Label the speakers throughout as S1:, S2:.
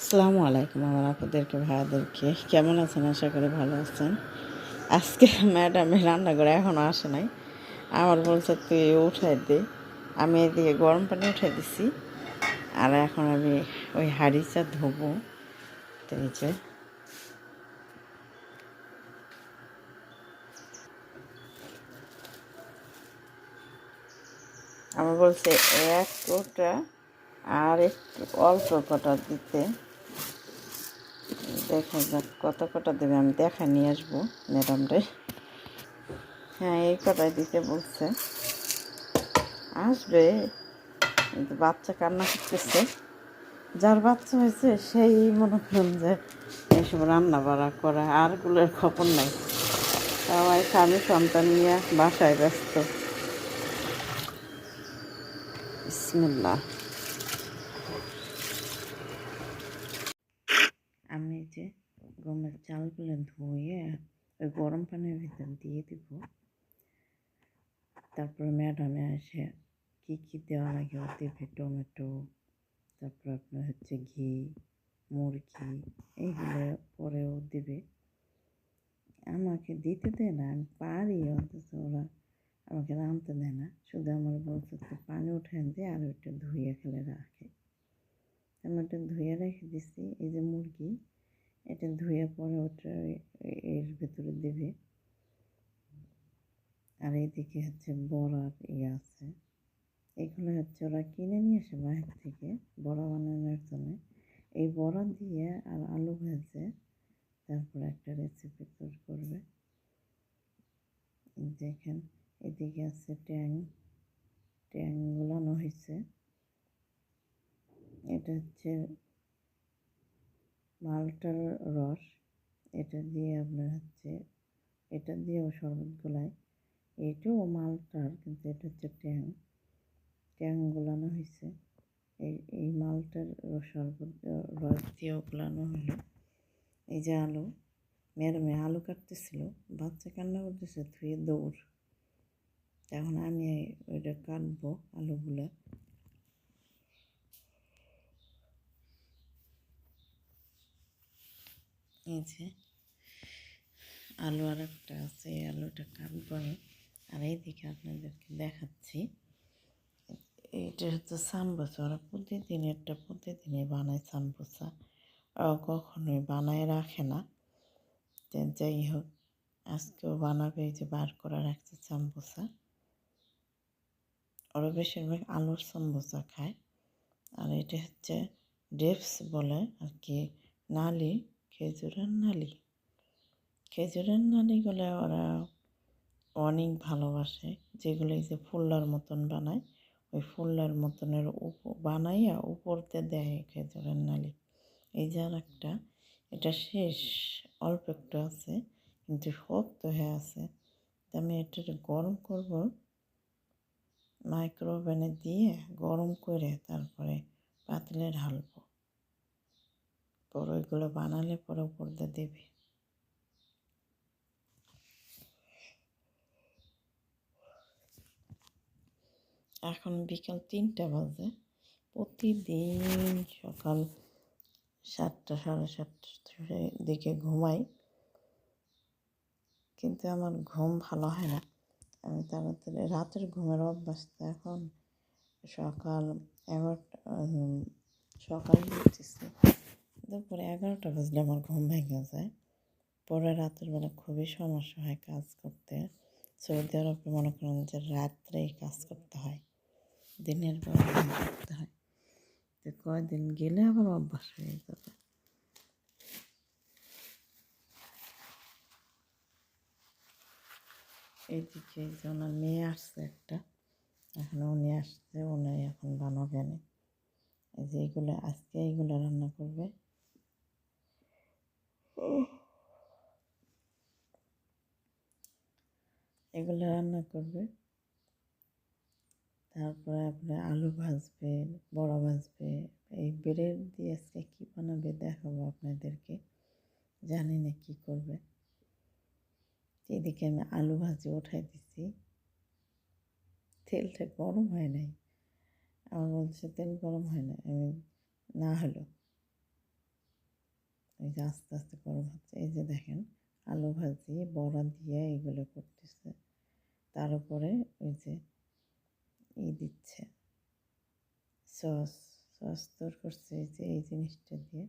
S1: আসসালামু আলাইকুম আমার আপনাদেরকে ভাইয়াদেরকে কেমন আছেন? আশা করি ভালো আছেন। আজকে ম্যাডামে রান্না করে এখনও আসে নাই। আমার বলছে, তুই উঠাই দে। আমি এদিকে গরম পানি উঠাই দিছি। আর এখন আমি ওই হাঁড়িটা ধোবো। তো যে। আমার বলছে, এক কোটা আর একটু অল্প কটা দিতে। দেখা যাক, কত কটা দেবে? আমি দেখা নিয়ে আসব ম্যাডামরে। হ্যাঁ এই কটাই দিতে বলছে। আসবে? কিন্তু বাচ্চা কান্না করতেছে। যার বাচ্চা হয়েছে, সেই মনে করেন যে এইসব রান্না বাড়া করা, আরগুলোর খবর নাই। সবাই স্বামী সন্তান নিয়ে বাসায় ব্যস্ত। বিসমিল্লাহ আমি এই যে গমের চালগুলো ধুয়ে ওই গরম পানির ভিতর দিয়ে দিব তারপরে ম্যাডামে এসে কী কী দেওয়া লাগে ও দেবে টমেটো তারপর আপনার হচ্ছে ঘি মুরগি এইগুলো পরেও দেবে আমাকে দিতে দেয় না আমি পারি অথচ ওরা আমাকে রাঁধতে দেয় না শুধু আমার বলছে তো পানি উঠে দিয়ে আর ওইটা ধুয়ে ফেলে রাখে আমি ওটা ধুয়ে রেখে দিছি এই যে মুরগি এটা ধুয়ে পরে ওটা এর ভেতরে দেবে। আর এইদিকে হচ্ছে বড়ার ইয়ে আছে। এগুলো হচ্ছে ওরা কিনে নিয়ে আসে বাইরে থেকে, বড়া বানানোর জন্য। এই বড়া দিয়ে আর আলু ভেজে তারপর একটা রেসিপি তৈরি করবে। দেখেন, এদিকে আছে ট্যাং ট্যাং গুলানো হয়েছে। এটা হচ্ছে মালটার রস, এটা দিয়ে আপনার হচ্ছে, এটা দিয়েও শরবত গোলায়। এটাও মালটার, কিন্তু এটা হচ্ছে ট্যাং। ট্যাং গোলানো হয়েছে। এই এই মালটার শরবত রস দিয়েও গোলানো হলো। এই যে আলু ম্যাডামে আলু কাটতেছিল, বাচ্চা কান্না করতেছে, ধুয়ে দৌড়। এখন আমি ওইটা কাটবো আলুগুলো। এই আলু আর একটা আছে আলুটা কাটবো আমি। আর এইদিকে আপনাদেরকে দেখাচ্ছি। এটা হচ্ছে সাম্বোসা। ওরা প্রতিদিন একটা প্রতিদিনই বানায় সাম্বোসা। কখনোই বানায় রাখে না। যাই হোক, আজকেও বানাবে এই যে বার করা রাখছে সাম্বোসা। ওরা বেশিরভাগ আলুর সাম্বোসা খায়। আর এটা হচ্ছে ডেপস বলে আর কি, নালি। খেজুরের নালি খেজুরের নালিগুলো ওরা অনেক ভালোবাসে। যেগুলো এই যে ফুল্লার মতন বানায়, ওই ফুল্লার মতনের উপ, বানাইয়া উপরতে দেয় খেজুরের নালি এই যে আর একটা এটা শেষ, অল্প একটু আছে, কিন্তু শক্ত হয়ে আছে। আমি এটা গরম করব মাইক্রোওভেনে দিয়ে গরম করে তারপরে পাতলে ঢালবো পরে ওইগুলো বানালে পরে উপর দিয়ে দেবে। এখন বিকাল তিনটা বাজে। প্রতিদিন সকাল সাতটা, সাড়ে সাতটার দিকে ঘুমাই। কিন্তু আমার ঘুম ভালো হয় না। আমি তাড়াতাড়ি, রাতের ঘুমের অভ্যাস তো এখন সকাল এগারোটা সকাল উঠতেছি। দুপুরে এগারোটা বাজলে আমার ঘুম ভেঙে যায়। পরে রাতের বেলা খুবই সমস্যা হয় কাজ করতে। সৌদি আরবে মনে করেন যে রাত্রেই কাজ করতে হয়। দিনের বেলা করতে হয়। তো কয়দিন গেলে আবার অভ্যাস হয়ে যাবে। এইদিকে যে ওনার মেয়ে আসছে একটা। এখন উনি আসছে, উনি এখন বানাবেন এই যে এইগুলো আজকে এইগুলো রান্না করবে। এগুলো রান্না করবে। তারপরে আপনি আলু ভাজবে, বড়া ভাজবে। এই ব্রেড দিয়ে আজকে কী বানাবে দেখাবো আপনাদেরকে। জানি না কী করবে। এদিকে আমি আলু ভাজি উঠাই দিছি। তেলটা গরম হয় নাই। আমার বলছে তেল গরম হয় না আমি না হলো এই যে আস্তে আস্তে গরম হচ্ছে, এই যে দেখেন আলু ভাজি, বড়া দিয়ে এগুলো করতেছে। তার উপরে ওই যে ই দিচ্ছে, সস সস তোর করছে এই যে, এই জিনিসটা দিয়ে।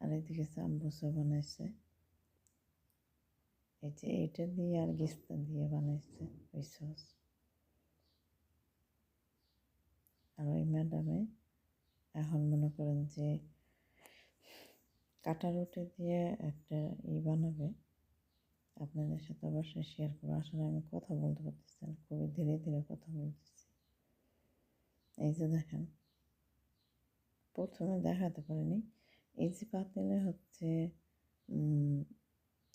S1: আর এদিকে সাম্বুসা বানাইছে। এই যে এইটা দিয়ে আর গিস্তা দিয়ে বানাইছে ওই সস। আর ওই ম্যাডামে এখন মনে করেন যে কাটা রুটি দিয়ে একটা ই বানাবে, আপনাদের সাথে অবশ্যই শেয়ার করব। আসলে আমি কথা বলতে পারতেছি খুবই ধীরে ধীরে কথা বলতেছি। এই যে দেখেন, প্রথমে দেখাতে পারিনি। এই যে পাতিলে হচ্ছে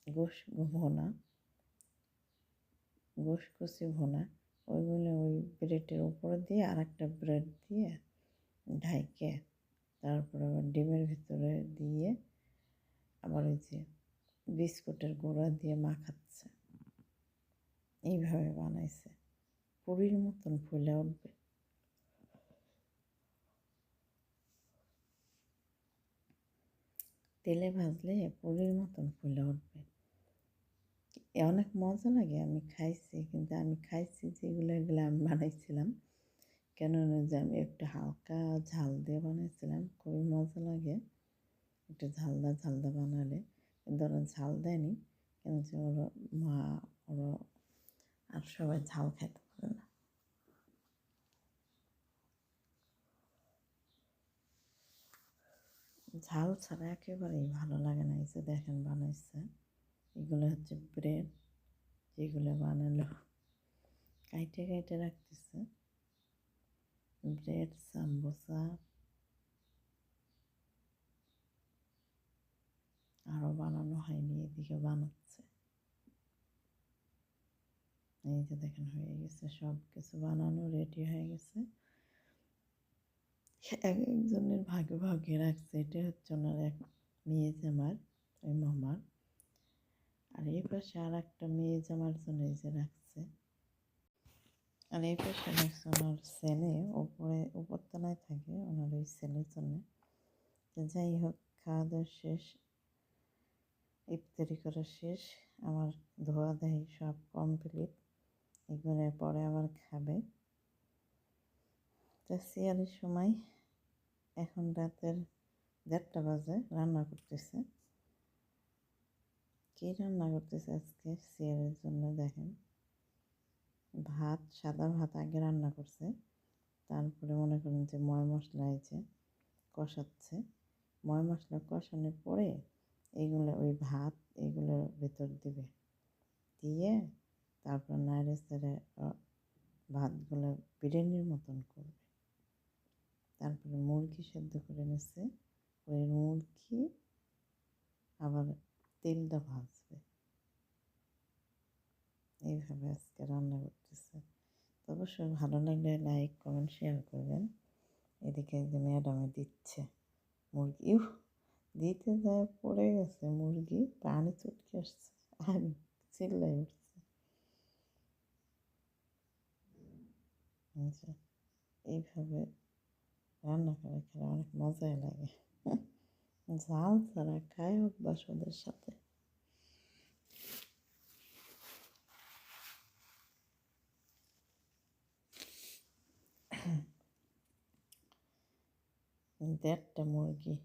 S1: গোশ ভোনা গোশ কষি ভোনা, ওইগুলো ওই ব্রেডের উপরে দিয়ে আর একটা ব্রেড দিয়ে ঢাইকে তারপরে আবার ডিমের ভিতরে দিয়ে আবার ওই যে বিস্কুটের গুঁড়া দিয়ে মাখাচ্ছে। এইভাবে বানাইছে। পুরীর মতন ফুলে উঠবে। তেলে ভাজলে পুরীর মতন ফুলে উঠবে। অনেক মজা লাগে, আমি খাইছি, কিন্তু আমি খাইছি যেগুলো এগুলো আমি বানাইছিলাম। কেন যে আমি একটু হালকা ঝাল দিয়ে বানাইছিলাম, খুবই মজা লাগে। একটু ঝালদা ঝালদা বানালে। কিন্তু ওরা ঝাল দেয়নি, কিন্তু ওরা, মা, ওরা আর সবাই ঝাল খাইতে পারে না। ঝাল ছাড়া একেবারেই ভালো লাগে না। এই যে দেখেন বানাইছে, এগুলো হচ্ছে ব্রেড, যেগুলো বানালো কাইটে কাইটে রাখতেছে। ব্রেড সাম্বোসা আরও বানানো হয়নি, এদিকে বানাচ্ছে। এই যে দেখেন, হয়ে গেছে সব কিছু বানানো রেডি হয়ে গেছে। এক একজনের ভাগে ভাগে রাখছে, এটা হচ্ছে ওনার এক মেয়ে জামার, ওই মামার। আর এই পাশে আর একটা মেয়ে জামার জন্য এই যে রাখছে। আর এই পাশে রাখছে ওনার সেলে ওপরে উপরতলায় থাকে ওনার ওই সেলের জন্য। যাই হোক, খাওয়া দাওয়া শেষ, ইফতারি করা শেষ, আমার ধোয়া দাহি সব কমপ্লিট এগুলো পরে আবার খাবে। তো সিয়ারের সময় এখন রাতের দেড়টা বাজে, রান্না করতেছে। কী রান্না করতেছে আজকে? সিয়ারের জন্য দেখেন। ভাত, সাদা ভাত আগে রান্না করছে। তারপরে মনে করেন যে ময় মশলা আছে কষাচ্ছে। ময় মশলা কষানোর পরে এইগুলো ওই ভাত এগুলোর ভেতর দিবে। দিয়ে তারপর নাড়ে সেড়ে ভাতগুলো বিরিয়ানির মতন করবে। তারপরে মুরগি সেদ্ধ করে নিচ্ছে ওই মুরগি আবার তেল তেলটা ভাজবে এইভাবে আজকে রান্না করতেছে। তো অবশ্যই ভালো লাগলে লাইক কমেন্ট শেয়ার করবেন। এদিকে যে ম্যাডামে দিচ্ছে মুরগি। দিতে যায়, পড়ে গেছে মুরগি, পানি চটকে আসছে। আর চিল্লাই উঠছে। এইভাবে রান্না করে খেলে অনেক মজাই লাগে। ঝাল ছাড়া খায় অভ্যাস ওদের সাথে। দেড়টা মুরগি,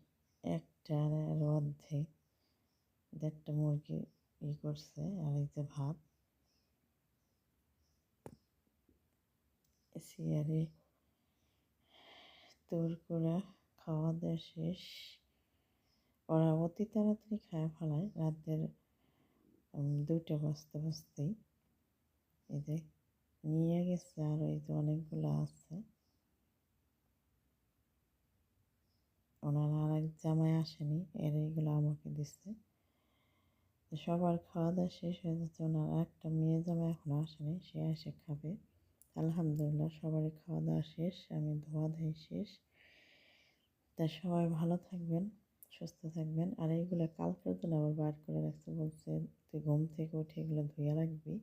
S1: একটা আর অর্ধেক দেড়টা মুরগি ই করছে, আর এই যে ভাত। সিয়ারে তোর করে খাওয়া দাওয়া শেষ। ওরা অতি তাড়াতাড়ি খায় ফেলায়, রাতের দুইটা বাজতে বাজতেই। এই যে নিয়ে গেছে আর এই যে অনেকগুলো আছে ওনার আর এক জামাই আসেনি, এর এইগুলো আমাকে দিচ্ছে সবার খাওয়া দাওয়া শেষ হয়ে যাচ্ছে, ওনার একটা মেয়ে জামাই এখনও আসেনি সে এসে খাবে। আলহামদুলিল্লাহ সবারই খাওয়া দাওয়া শেষ, আমি ধোয়া ধুয়ে শেষ। তা সবাই ভালো থাকবেন, সুস্থ থাকবেন। আর এইগুলো কালকের জন্য আবার বার করে রাখছে, বলছে তুই ঘুম থেকে উঠে এগুলো ধুয়ে রাখবি।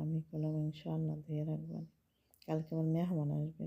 S1: আমি করলাম ইনশাআল্লাহ ধুয়ে রাখবেন কালকে আমার মেহমান আসবে।